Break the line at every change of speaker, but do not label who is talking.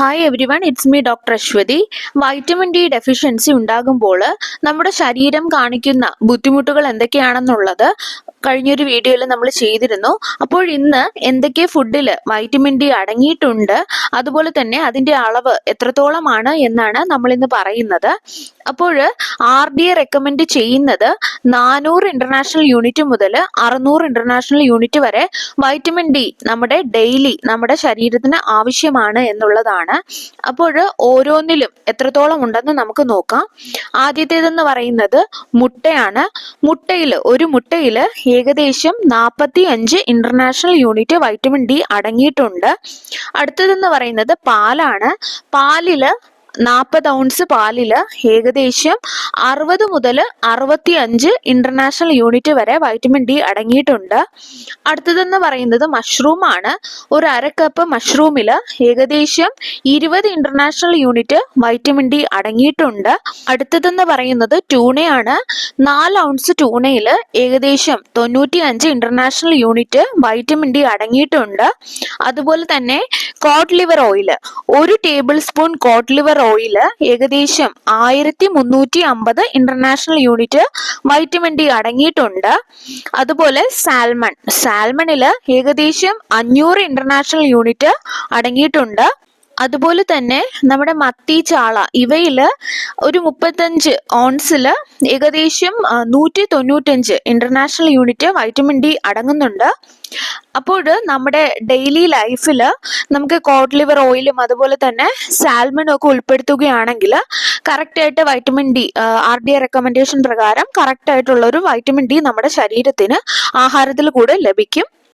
Hi everyone it's me doctor Aswathy vitamin D deficiency ഉണ്ടാകുമ്പോൾ നമ്മുടെ ശരീരം കാണിക്കുന്ന ബുദ്ധിമുട്ടുകൾ എന്തൊക്കെയാണെന്നുള്ളത് കഴിഞ്ഞൊരു വീഡിയോയിൽ നമ്മൾ ചെയ്തിരുന്നു. അപ്പോൾ ഇന്ന് എന്തൊക്കെ ഫുഡിൽ വൈറ്റമിൻ ഡി അടങ്ങിയിട്ടുണ്ട് അതുപോലെ തന്നെ അതിന്റെ അളവ് എത്രത്തോളമാണ് എന്നാണ് നമ്മൾ ഇന്ന് പറയുന്നത്. അപ്പോൾ ആർ ഡി എ റെക്കമെൻഡ് ചെയ്യുന്നത് നാനൂറ് ഇന്റർനാഷണൽ യൂണിറ്റ് മുതൽ അറുന്നൂറ് ഇന്റർനാഷണൽ യൂണിറ്റ് വരെ വൈറ്റമിൻ ഡി നമ്മുടെ ഡെയിലി നമ്മുടെ ശരീരത്തിന് ആവശ്യമാണ് എന്നുള്ളതാണ്. അപ്പോൾ ഓരോന്നിലും എത്രത്തോളം ഉണ്ടെന്ന് നമുക്ക് നോക്കാം. ആദ്യത്തേതെന്ന് പറയുന്നത് മുട്ടയാണ്. മുട്ടയിൽ ഒരു മുട്ടയിൽ ഏകദേശം നാൽപ്പത്തി അഞ്ച് ഇന്റർനാഷണൽ യൂണിറ്റ് വൈറ്റമിൻ ഡി അടങ്ങിയിട്ടുണ്ട്. അടുത്തതെന്ന് പറയുന്നത് പാലാണ്. പാലിൽ നാൽപ്പത് ഔൺസ് പാലിൽ ഏകദേശം അറുപത് മുതൽ അറുപത്തി അഞ്ച് ഇന്റർനാഷണൽ യൂണിറ്റ് വരെ വൈറ്റമിൻ ഡി അടങ്ങിയിട്ടുണ്ട്. അടുത്തതെന്ന് പറയുന്നത് മഷ്റൂം ആണ്. ഒരു അര കപ്പ് മഷ്റൂമിൽ ഏകദേശം ഇരുപത് ഇന്റർനാഷണൽ യൂണിറ്റ് വൈറ്റമിൻ ഡി അടങ്ങിയിട്ടുണ്ട്. അടുത്തതെന്ന് പറയുന്നത് ട്യൂണയാണ് നാല് ഔൺസ് ട്യൂണയിൽ ഏകദേശം തൊണ്ണൂറ്റി അഞ്ച് ഇന്റർനാഷണൽ യൂണിറ്റ് വൈറ്റമിൻ ഡി അടങ്ങിയിട്ടുണ്ട്. അതുപോലെ തന്നെ കോഡ് ലിവർ ഓയിൽ ഒരു tablespoon cod liver oil ഏകദേശം ആയിരത്തി മുന്നൂറ്റി അമ്പത് ഇന്റർനാഷണൽ യൂണിറ്റ് വൈറ്റമിൻ ഡി അടങ്ങിയിട്ടുണ്ട്. അതുപോലെ സാൽമൺ സാൽമണിൽ ഏകദേശം അഞ്ഞൂറ് ഇന്റർനാഷണൽ യൂണിറ്റ് അടങ്ങിയിട്ടുണ്ട്. അതുപോലെ തന്നെ നമ്മുടെ മത്തി ചാള ഇവയിൽ ഒരു മുപ്പത്തഞ്ച് ഓൺസിൽ ഏകദേശം നൂറ്റി തൊണ്ണൂറ്റഞ്ച് ഇന്റർനാഷണൽ യൂണിറ്റ് വൈറ്റമിൻ ഡി അടങ്ങുന്നുണ്ട്. അപ്പോൾ നമ്മുടെ ഡെയിലി ലൈഫിൽ നമുക്ക് കോഡ് ലിവർ ഓയിലും അതുപോലെ തന്നെ സാൽമണും ഒക്കെ ഉൾപ്പെടുത്തുകയാണെങ്കിൽ കറക്റ്റായിട്ട് vitamin D R D recommendation പ്രകാരം കറക്റ്റായിട്ടുള്ള ഒരു വൈറ്റമിൻ ഡി നമ്മുടെ ശരീരത്തിന് ആഹാരത്തിൽ കൂടെ ലഭിക്കും.